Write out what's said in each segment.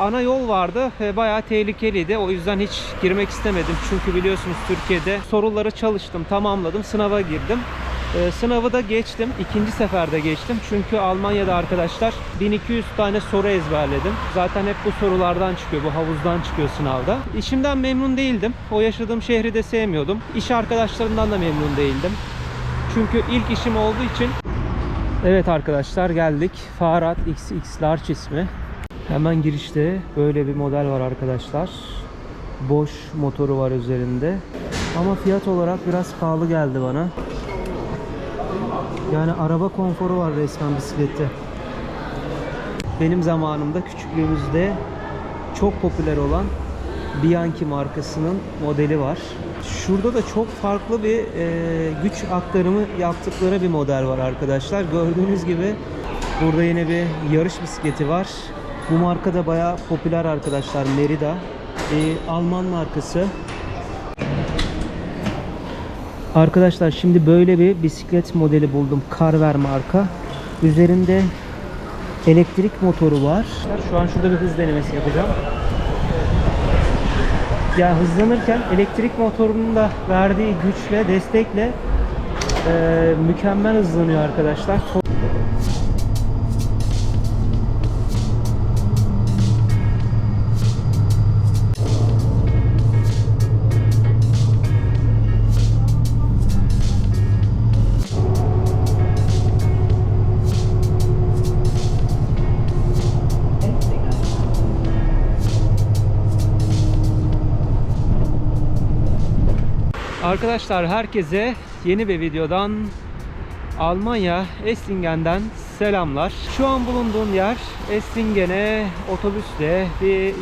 Ana yol vardı ve bayağı tehlikeliydi. O yüzden hiç girmek istemedim. Çünkü biliyorsunuz Türkiye'de soruları çalıştım, tamamladım, sınava girdim. Ee, sınavı da geçtim. ikinci seferde geçtim. Çünkü Almanya'da arkadaşlar 1200 tane soru ezberledim. Zaten hep bu sorulardan çıkıyor, bu havuzdan çıkıyor sınavda. İşimden memnun değildim. O yaşadığım şehri de sevmiyordum. İş arkadaşlarımdan da memnun değildim. Çünkü ilk işim olduğu için Evet arkadaşlar geldik. Farad XX Large ismi. Hemen girişte böyle bir model var arkadaşlar. Boş motoru var üzerinde. Ama fiyat olarak biraz pahalı geldi bana. Yani araba konforu var resmen bisiklette. Benim zamanımda küçüklüğümüzde çok popüler olan Bianchi markasının modeli var. Şurada da çok farklı bir e, güç aktarımı yaptıkları bir model var arkadaşlar. Gördüğünüz gibi burada yine bir yarış bisikleti var. Bu marka da bayağı popüler arkadaşlar. Merida. E, Alman markası. Arkadaşlar şimdi böyle bir bisiklet modeli buldum. Carver marka. Üzerinde elektrik motoru var. Şu an şurada bir hız denemesi yapacağım. Ya hızlanırken elektrik motorunun da verdiği güçle, destekle e, mükemmel hızlanıyor arkadaşlar. Arkadaşlar herkese yeni bir videodan Almanya Eslingen'den selamlar. Şu an bulunduğum yer Eslingen'e otobüsle bir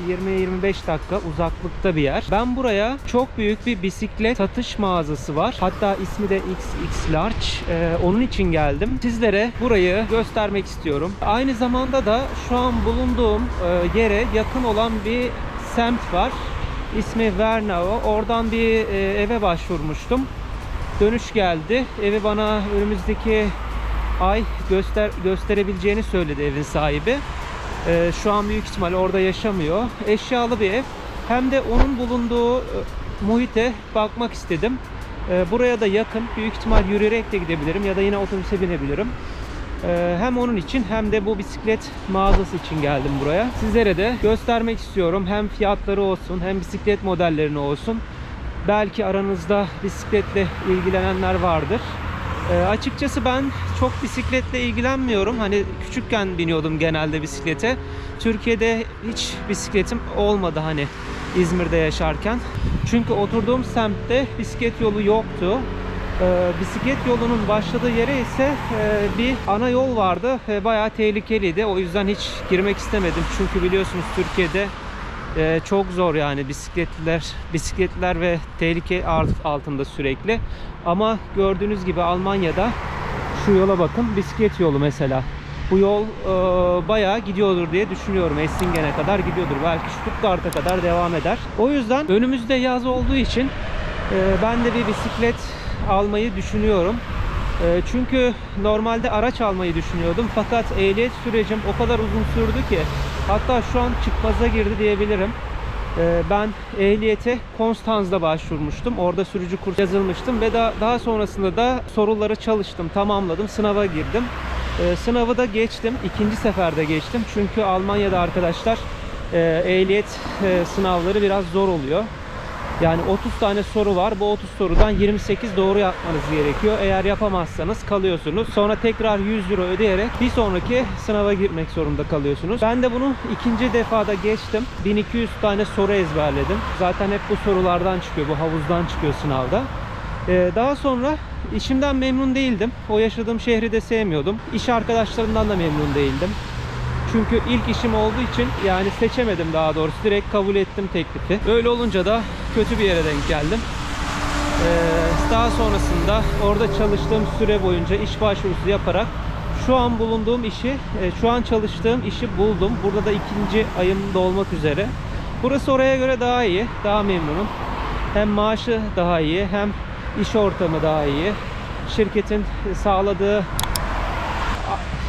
20-25 dakika uzaklıkta bir yer. Ben buraya çok büyük bir bisiklet satış mağazası var. Hatta ismi de XX Large. Ee, onun için geldim. Sizlere burayı göstermek istiyorum. Aynı zamanda da şu an bulunduğum e, yere yakın olan bir semt var. İsmi Vernau. Oradan bir e, eve başvurmuştum. Dönüş geldi. Evi bana önümüzdeki ay göster gösterebileceğini söyledi evin sahibi. E, şu an büyük ihtimal orada yaşamıyor. Eşyalı bir ev. Hem de onun bulunduğu e, muhite bakmak istedim. E, buraya da yakın. Büyük ihtimal yürüyerek de gidebilirim ya da yine otobüse binebilirim. Ee, hem onun için hem de bu bisiklet mağazası için geldim buraya. Sizlere de göstermek istiyorum. Hem fiyatları olsun hem bisiklet modellerini olsun. Belki aranızda bisikletle ilgilenenler vardır. Ee, açıkçası ben çok bisikletle ilgilenmiyorum. Hani küçükken biniyordum genelde bisiklete. Türkiye'de hiç bisikletim olmadı hani İzmir'de yaşarken. Çünkü oturduğum semtte bisiklet yolu yoktu. Ee, bisiklet yolunun başladığı yere ise e, bir ana yol vardı ve bayağı tehlikeliydi. O yüzden hiç girmek istemedim. Çünkü biliyorsunuz Türkiye'de e, çok zor yani bisikletler, bisikletler ve tehlike altında sürekli. Ama gördüğünüz gibi Almanya'da şu yola bakın bisiklet yolu mesela. Bu yol e, bayağı gidiyordur diye düşünüyorum. Essingen'e kadar gidiyordur. Belki Stuttgart'a kadar devam eder. O yüzden önümüzde yaz olduğu için e, ben de bir bisiklet almayı düşünüyorum. E, çünkü normalde araç almayı düşünüyordum. Fakat ehliyet sürecim o kadar uzun sürdü ki hatta şu an çıkmaza girdi diyebilirim. E, ben ehliyete Konstanz'da başvurmuştum. Orada sürücü kursu yazılmıştım ve daha, sonrasında da soruları çalıştım, tamamladım, sınava girdim. Sınavı da geçtim. ikinci seferde geçtim. Çünkü Almanya'da arkadaşlar e, ehliyet e, sınavları biraz zor oluyor. Yani 30 tane soru var. Bu 30 sorudan 28 doğru yapmanız gerekiyor. Eğer yapamazsanız kalıyorsunuz. Sonra tekrar 100 euro ödeyerek bir sonraki sınava girmek zorunda kalıyorsunuz. Ben de bunu ikinci defada geçtim. 1200 tane soru ezberledim. Zaten hep bu sorulardan çıkıyor. Bu havuzdan çıkıyor sınavda. Ee, daha sonra işimden memnun değildim. O yaşadığım şehri de sevmiyordum. İş arkadaşlarımdan da memnun değildim. Çünkü ilk işim olduğu için yani seçemedim daha doğrusu. Direkt kabul ettim teklifi. Öyle olunca da kötü bir yere denk geldim. Ee, daha sonrasında orada çalıştığım süre boyunca iş başvurusu yaparak şu an bulunduğum işi, e, şu an çalıştığım işi buldum. Burada da ikinci ayım dolmak üzere. Burası oraya göre daha iyi, daha memnunum. Hem maaşı daha iyi, hem iş ortamı daha iyi. Şirketin sağladığı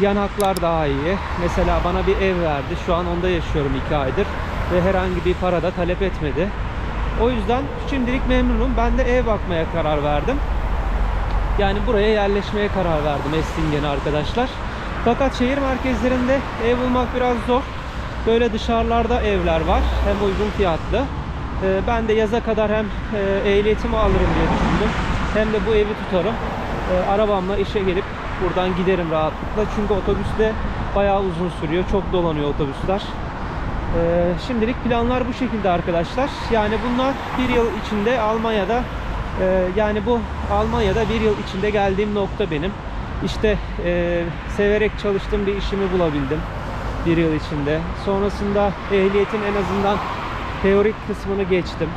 yan haklar daha iyi. Mesela bana bir ev verdi. Şu an onda yaşıyorum 2 aydır. Ve herhangi bir para da talep etmedi. O yüzden şimdilik memnunum. Ben de ev bakmaya karar verdim. Yani buraya yerleşmeye karar verdim Eslingen'e arkadaşlar. Fakat şehir merkezlerinde ev bulmak biraz zor. Böyle dışarılarda evler var. Hem uygun fiyatlı. Ee, Ben de yaza kadar hem e, ehliyetimi alırım diye düşündüm. Hem de bu evi tutarım. Ee, Arabamla işe gelip buradan giderim rahatlıkla. Çünkü otobüste bayağı uzun sürüyor. Çok dolanıyor otobüsler. Ee, Şimdilik planlar bu şekilde arkadaşlar. Yani bunlar bir yıl içinde Almanya'da e, yani bu Almanya'da bir yıl içinde geldiğim nokta benim. İşte e, severek çalıştığım bir işimi bulabildim bir yıl içinde. Sonrasında ehliyetin en azından teorik kısmını geçtim.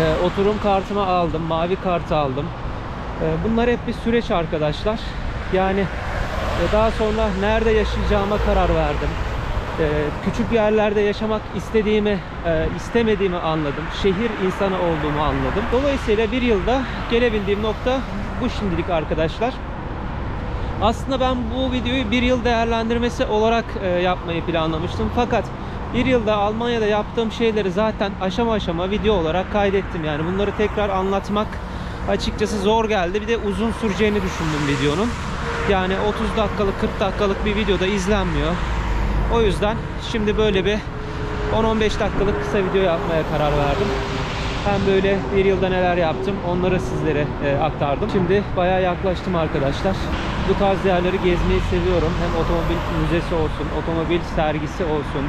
E, oturum kartımı aldım, mavi kartı aldım. E, bunlar hep bir süreç arkadaşlar. Yani e, daha sonra nerede yaşayacağıma karar verdim. E, küçük yerlerde yaşamak istediğimi, e, istemediğimi anladım. Şehir insanı olduğumu anladım. Dolayısıyla bir yılda gelebildiğim nokta bu şimdilik arkadaşlar. Aslında ben bu videoyu bir yıl değerlendirmesi olarak e, yapmayı planlamıştım. Fakat bir yılda Almanya'da yaptığım şeyleri zaten aşama aşama video olarak kaydettim. Yani bunları tekrar anlatmak açıkçası zor geldi. Bir de uzun süreceğini düşündüm videonun. Yani 30 dakikalık 40 dakikalık bir videoda izlenmiyor. O yüzden şimdi böyle bir 10-15 dakikalık kısa video yapmaya karar verdim. Hem böyle bir yılda neler yaptım onları sizlere e, aktardım. Şimdi bayağı yaklaştım arkadaşlar. Bu tarz yerleri gezmeyi seviyorum. Hem otomobil müzesi olsun, otomobil sergisi olsun,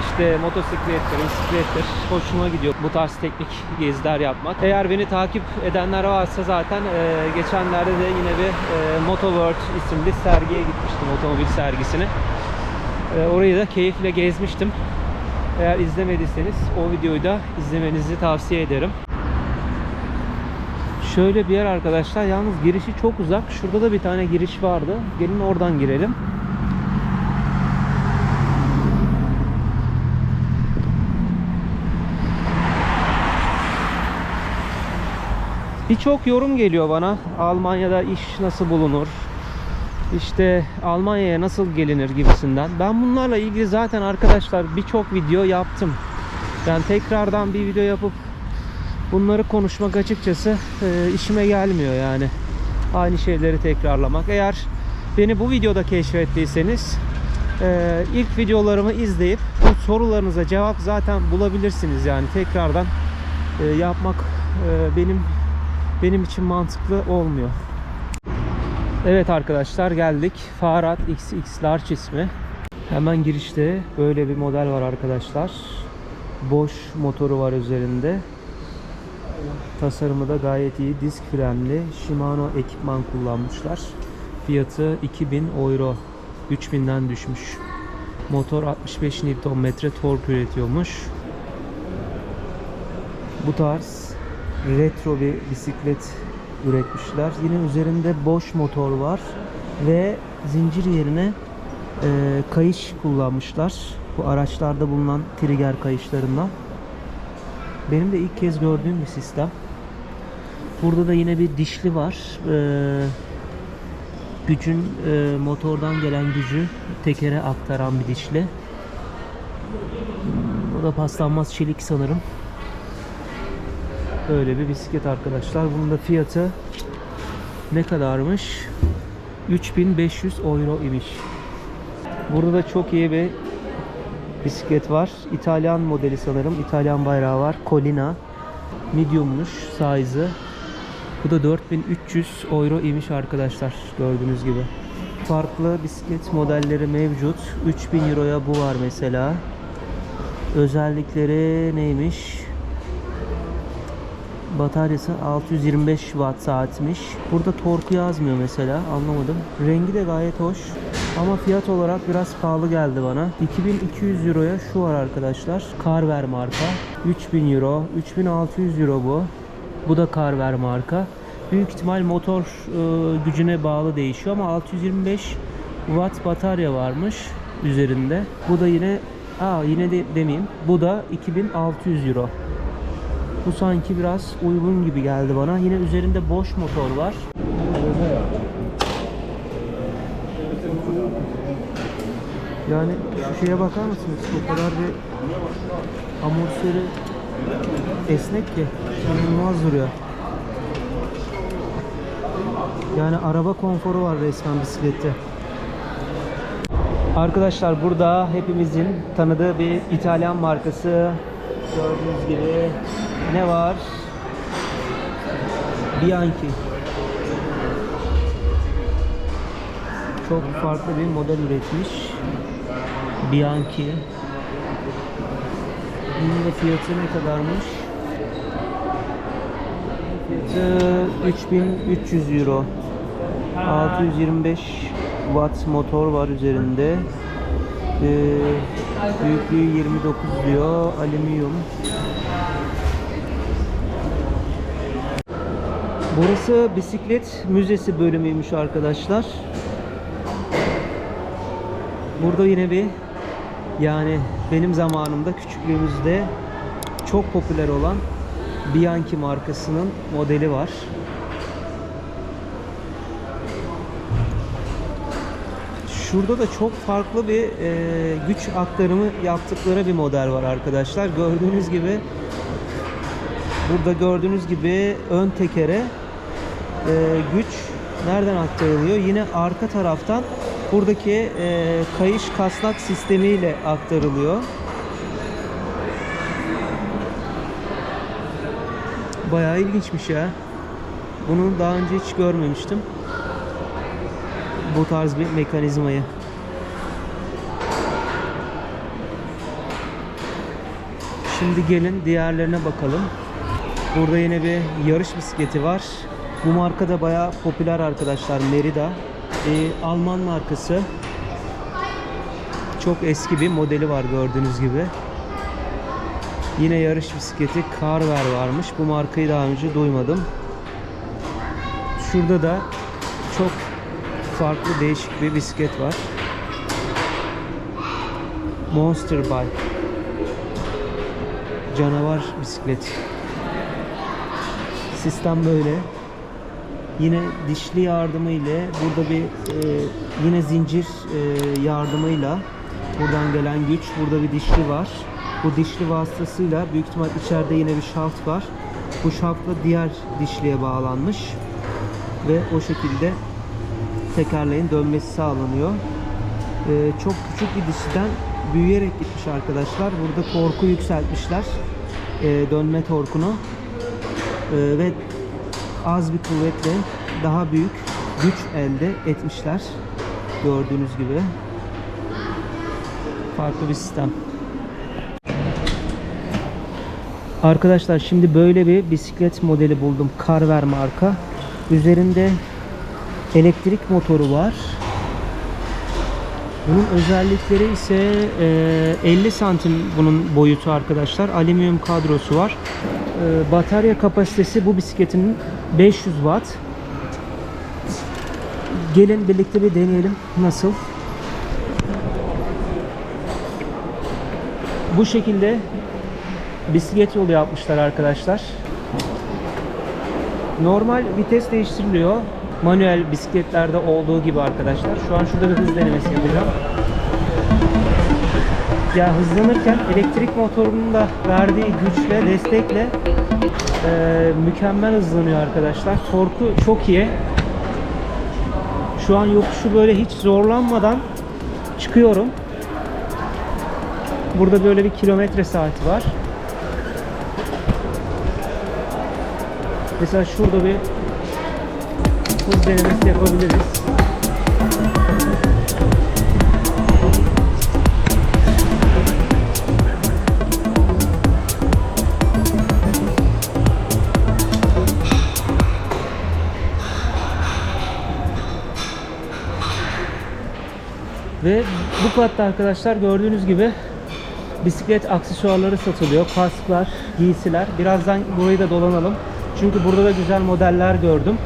işte motosiklettir, bisiklettir. Hoşuma gidiyor bu tarz teknik geziler yapmak. Eğer beni takip edenler varsa zaten e, geçenlerde de yine bir e, Motoworld isimli sergiye gitmiştim, otomobil sergisine. E, orayı da keyifle gezmiştim. Eğer izlemediyseniz o videoyu da izlemenizi tavsiye ederim. Şöyle bir yer arkadaşlar. Yalnız girişi çok uzak. Şurada da bir tane giriş vardı. Gelin oradan girelim. Birçok yorum geliyor bana. Almanya'da iş nasıl bulunur? İşte Almanya'ya nasıl gelinir gibisinden. Ben bunlarla ilgili zaten arkadaşlar birçok video yaptım. Yani tekrardan bir video yapıp bunları konuşmak açıkçası e, işime gelmiyor yani. Aynı şeyleri tekrarlamak. Eğer beni bu videoda keşfettiyseniz e, ilk videolarımı izleyip bu sorularınıza cevap zaten bulabilirsiniz yani tekrardan e, yapmak e, benim benim için mantıklı olmuyor. Evet arkadaşlar geldik. Farad XX Large ismi. Hemen girişte böyle bir model var arkadaşlar. Boş motoru var üzerinde. Tasarımı da gayet iyi. Disk frenli. Shimano ekipman kullanmışlar. Fiyatı 2000 euro. 3000'den düşmüş. Motor 65 Nm tork üretiyormuş. Bu tarz retro bir bisiklet üretmişler. Yine üzerinde boş motor var ve zincir yerine e, kayış kullanmışlar. Bu araçlarda bulunan trigger kayışlarından. Benim de ilk kez gördüğüm bir sistem. Burada da yine bir dişli var. E, gücün e, motordan gelen gücü tekere aktaran bir dişli. Bu da paslanmaz çelik sanırım. Böyle bir bisiklet arkadaşlar. Bunun da fiyatı ne kadarmış? 3500 euro imiş. Burada da çok iyi bir bisiklet var. İtalyan modeli sanırım. İtalyan bayrağı var. Colina. Medium'muş size'ı. Bu da 4300 euro imiş arkadaşlar. Gördüğünüz gibi. Farklı bisiklet modelleri mevcut. 3000 euroya bu var mesela. Özellikleri neymiş? Bataryası 625 watt saatmiş. Burada torku yazmıyor mesela. Anlamadım. Rengi de gayet hoş. Ama fiyat olarak biraz pahalı geldi bana. 2200 euroya şu var arkadaşlar. Carver marka. 3000 euro. 3600 euro bu. Bu da Carver marka. Büyük ihtimal motor e, gücüne bağlı değişiyor ama 625 watt batarya varmış üzerinde. Bu da yine Aa yine de demeyeyim. Bu da 2600 euro. Bu sanki biraz uygun gibi geldi bana. Yine üzerinde boş motor var. Yani şu şeye bakar mısınız? O kadar bir amortisörü esnek ki inanılmaz duruyor. Yani araba konforu var resmen bisiklette. Arkadaşlar burada hepimizin tanıdığı bir İtalyan markası. Gördüğünüz gibi ne var? Bianchi. Çok farklı bir model üretmiş. Bianchi. Bunun da fiyatı ne kadarmış? Fiyatı 3300 euro. 625 watt motor var üzerinde. Ee, büyüklüğü 29 diyor. Alüminyum. Burası bisiklet müzesi bölümüymüş arkadaşlar. Burada yine bir yani benim zamanımda küçüklüğümüzde çok popüler olan Bianchi markasının modeli var. Şurada da çok farklı bir e, güç aktarımı yaptıkları bir model var arkadaşlar. Gördüğünüz gibi burada gördüğünüz gibi ön tekere güç nereden aktarılıyor? Yine arka taraftan buradaki e, kayış kasnak sistemiyle aktarılıyor. Bayağı ilginçmiş ya. Bunu daha önce hiç görmemiştim. Bu tarz bir mekanizmayı. Şimdi gelin diğerlerine bakalım. Burada yine bir yarış bisikleti var. Bu marka da bayağı popüler arkadaşlar. Merida. Ee, Alman markası. Çok eski bir modeli var gördüğünüz gibi. Yine yarış bisikleti Carver varmış. Bu markayı daha önce duymadım. Şurada da çok farklı değişik bir bisiklet var. Monster Bike. Canavar bisiklet. Sistem böyle. Yine dişli yardımı ile burada bir e, yine zincir e, yardımıyla buradan gelen güç burada bir dişli var. Bu dişli vasıtasıyla büyük ihtimal içeride yine bir şaft var. Bu şaftla diğer dişliye bağlanmış ve o şekilde tekerleğin dönmesi sağlanıyor. Ee, çok küçük bir dişiden büyüyerek gitmiş arkadaşlar. Burada torku yükseltmişler. Ee, dönme torkunu. Ee, ve az bir kuvvetle daha büyük güç elde etmişler. Gördüğünüz gibi. Farklı bir sistem. Arkadaşlar şimdi böyle bir bisiklet modeli buldum. Carver marka. Üzerinde elektrik motoru var. Bunun özellikleri ise e, 50 santim bunun boyutu arkadaşlar. Alüminyum kadrosu var. E, batarya kapasitesi bu bisikletin 500 watt. Gelin birlikte bir deneyelim nasıl. Bu şekilde bisiklet yolu yapmışlar arkadaşlar. Normal vites değiştiriliyor. Manuel bisikletlerde olduğu gibi arkadaşlar. Şu an şurada bir hız denemesi yapacağım. Ya hızlanırken elektrik motorunun da verdiği güçle, destekle e, mükemmel hızlanıyor arkadaşlar. Torku çok iyi. Şu an yokuşu böyle hiç zorlanmadan çıkıyorum. Burada böyle bir kilometre saati var. Mesela şurada bir hız denemesi yapabiliriz. Ve bu katta arkadaşlar gördüğünüz gibi bisiklet aksesuarları satılıyor. Kasklar, giysiler. Birazdan burayı da dolanalım. Çünkü burada da güzel modeller gördüm.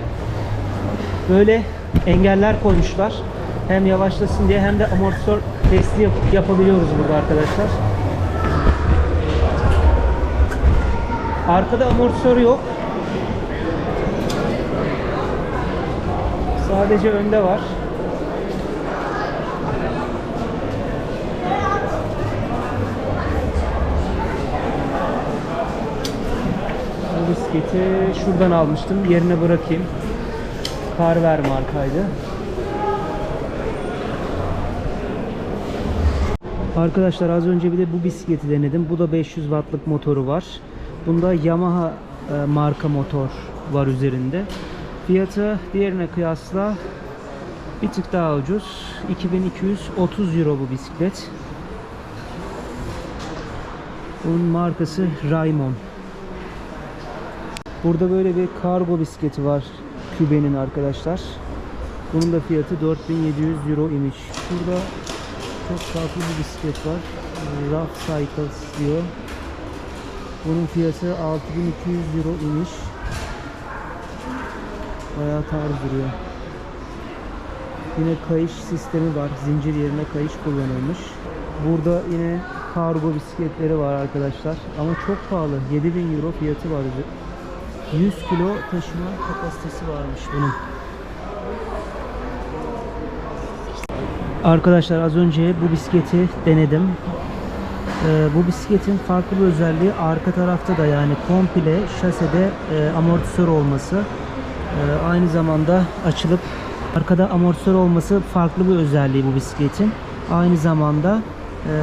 Böyle engeller koymuşlar. Hem yavaşlasın diye hem de amortisör testi yap- yapabiliyoruz burada arkadaşlar. Arkada amortisör yok. Sadece önde var. Bu bisikleti şuradan almıştım. Yerine bırakayım. Carver markaydı. Arkadaşlar az önce bir de bu bisikleti denedim. Bu da 500 wattlık motoru var. Bunda Yamaha e, marka motor var üzerinde. Fiyatı diğerine kıyasla bir tık daha ucuz. 2230 euro bu bisiklet. Bunun markası Raymon. Burada böyle bir kargo bisikleti var Kübe'nin arkadaşlar. Bunun da fiyatı 4700 euro imiş. Burada çok farklı bir bisiklet var. Rough Cycles diyor. Bunun fiyatı 6200 euro imiş. Bayağı tarz duruyor. Yine kayış sistemi var. Zincir yerine kayış kullanılmış. Burada yine kargo bisikletleri var arkadaşlar. Ama çok pahalı. 7000 euro fiyatı var. 100 kilo taşıma kapasitesi varmış bunun. Arkadaşlar az önce bu bisikleti denedim. Ee, bu bisikletin farklı bir özelliği arka tarafta da yani komple şasede e, amortisör olması. Ee, aynı zamanda açılıp arkada amortisör olması farklı bir özelliği bu bisikletin. Aynı zamanda e,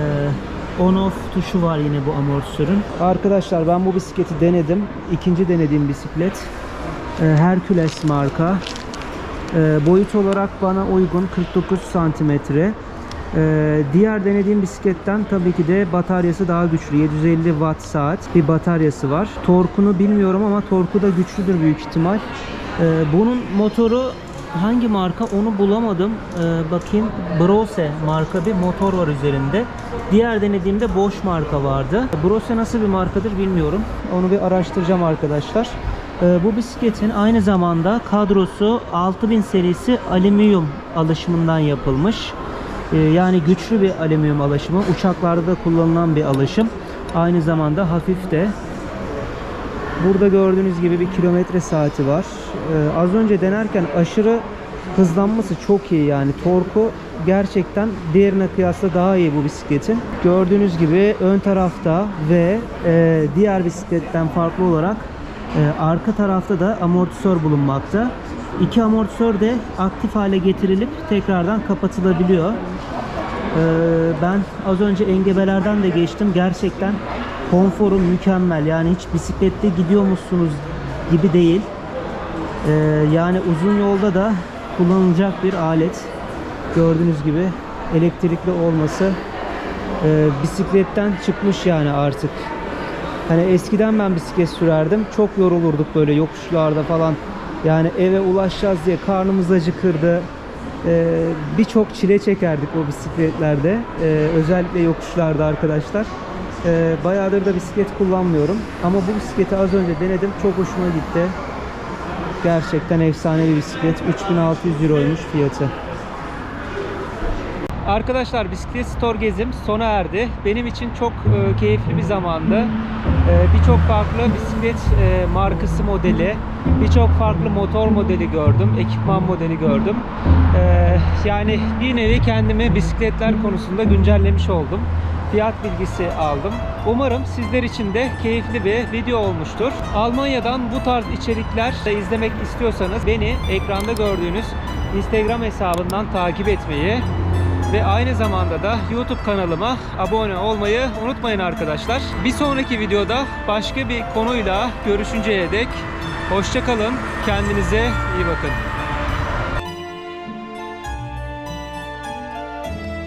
on off tuşu var yine bu amortisörün. Arkadaşlar ben bu bisikleti denedim. İkinci denediğim bisiklet. E, Hercules marka. E, boyut olarak bana uygun 49 santimetre. E, diğer denediğim bisikletten tabii ki de bataryası daha güçlü. 750 watt saat bir bataryası var. Torkunu bilmiyorum ama torku da güçlüdür büyük ihtimal. Bunun motoru hangi marka onu bulamadım. E, bakayım Brose marka bir motor var üzerinde. Diğer denediğimde Bosch marka vardı. Brose nasıl bir markadır bilmiyorum. Onu bir araştıracağım arkadaşlar. Ee, bu bisikletin aynı zamanda kadrosu 6000 serisi alüminyum alışımından yapılmış. Ee, yani güçlü bir alüminyum alışımı. Uçaklarda da kullanılan bir alışım. Aynı zamanda hafif de. Burada gördüğünüz gibi bir kilometre saati var. Ee, az önce denerken aşırı hızlanması çok iyi yani torku gerçekten diğerine kıyasla daha iyi bu bisikletin. Gördüğünüz gibi ön tarafta ve e, diğer bisikletten farklı olarak e, arka tarafta da amortisör bulunmakta. İki amortisör de aktif hale getirilip tekrardan kapatılabiliyor. E, ben az önce engebelerden de geçtim. Gerçekten konforu mükemmel. Yani hiç bisiklette gidiyormuşsunuz gibi değil. E, yani uzun yolda da kullanılacak bir alet. Gördüğünüz gibi elektrikli olması e, bisikletten çıkmış yani artık. Hani eskiden ben bisiklet sürerdim. Çok yorulurduk böyle yokuşlarda falan. Yani eve ulaşacağız diye karnımız acıkırdı. Ee, Birçok çile çekerdik o bisikletlerde. Ee, özellikle yokuşlarda arkadaşlar. Ee, bayağıdır da bisiklet kullanmıyorum. Ama bu bisikleti az önce denedim. Çok hoşuma gitti. Gerçekten efsane bir bisiklet. 3600 euroymuş fiyatı. Arkadaşlar bisiklet store gezim sona erdi. Benim için çok e, keyifli bir zamandı. E, birçok farklı bisiklet e, markası modeli, birçok farklı motor modeli gördüm, ekipman modeli gördüm. E, yani bir nevi kendimi bisikletler konusunda güncellemiş oldum. Fiyat bilgisi aldım. Umarım sizler için de keyifli bir video olmuştur. Almanya'dan bu tarz içerikler izlemek istiyorsanız beni ekranda gördüğünüz Instagram hesabından takip etmeyi ve aynı zamanda da YouTube kanalıma abone olmayı unutmayın arkadaşlar. Bir sonraki videoda başka bir konuyla görüşünceye dek hoşçakalın. Kendinize iyi bakın.